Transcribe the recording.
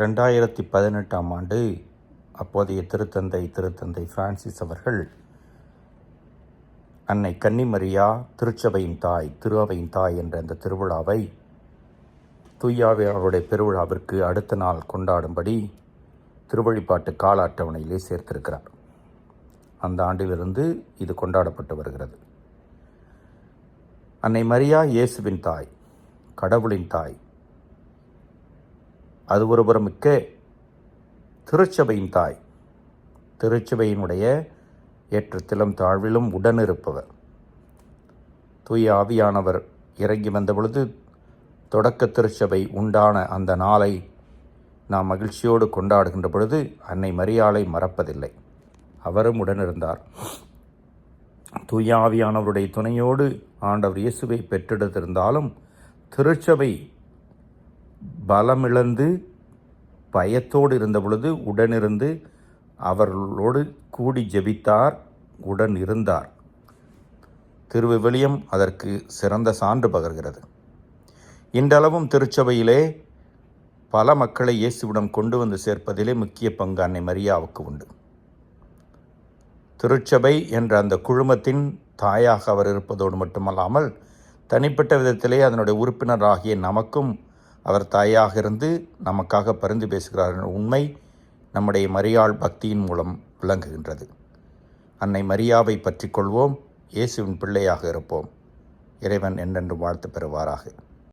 இரண்டாயிரத்தி பதினெட்டாம் ஆண்டு அப்போதைய திருத்தந்தை திருத்தந்தை பிரான்சிஸ் அவர்கள் அன்னை கன்னிமரியா திருச்சபையின் தாய் திருவையின் தாய் என்ற அந்த திருவிழாவை தூயாவியாருடைய பெருவிழாவிற்கு அடுத்த நாள் கொண்டாடும்படி திருவழிபாட்டு கால அட்டவணையிலே சேர்த்திருக்கிறார். அந்த ஆண்டிலிருந்து இது கொண்டாடப்பட்டு வருகிறது. அன்னை மரியா இயேசுவின் தாய் கடவுளின் தாய் அது ஒருபுறமிக்க திருச்சபையின் தாய். திருச்சபையினுடைய ஏற்றத்திலும் தாழ்விலும் உடனிருப்பவர். தூய ஆவியானவர் இறங்கி வந்த பொழுது தொடக்க திருச்சபை உண்டான அந்த நாளை நாம் மகிழ்ச்சியோடு கொண்டாடுகின்ற பொழுது அன்னை மரியாளை மறப்பதில்லை. அவரும் உடனிருந்தார். தூயாவியானவருடைய துணையோடு ஆண்டவர் இயேசுவை பெற்றெடுத்திருந்தாலும் திருச்சபை பலமிழந்து பயத்தோடு இருந்த பொழுது உடனிருந்து அவர்களோடு கூடி ஜெபித்தார் உடன் இருந்தார் திருவிவிலியம் அதற்கு சிறந்த சான்று பகர்கிறது. இன்றளவும் திருச்சபையிலே பல மக்களை இயேசுவிடம் கொண்டு வந்து சேர்ப்பதிலே முக்கிய பங்கு அன்னை மரியாவுக்கு உண்டு. திருச்சபை என்ற அந்த குழுமத்தின் தாயாக அவர் இருப்பதோடு மட்டுமல்லாமல் தனிப்பட்ட விதத்திலே அதனுடைய உறுப்பினராகிய நமக்கும் அவர் தாயாக இருந்து நமக்காக பரிந்து பேசுகிறார் என்ற உண்மை நம்முடைய மரியாள் பக்தியின் மூலம் விளங்குகின்றது. அன்னை மரியாவை பற்றி கொள்வோம். இயேசுவின் பிள்ளையாக இருப்போம். இறைவன் என்றென்று வாழ்த்து பெறுவாராக.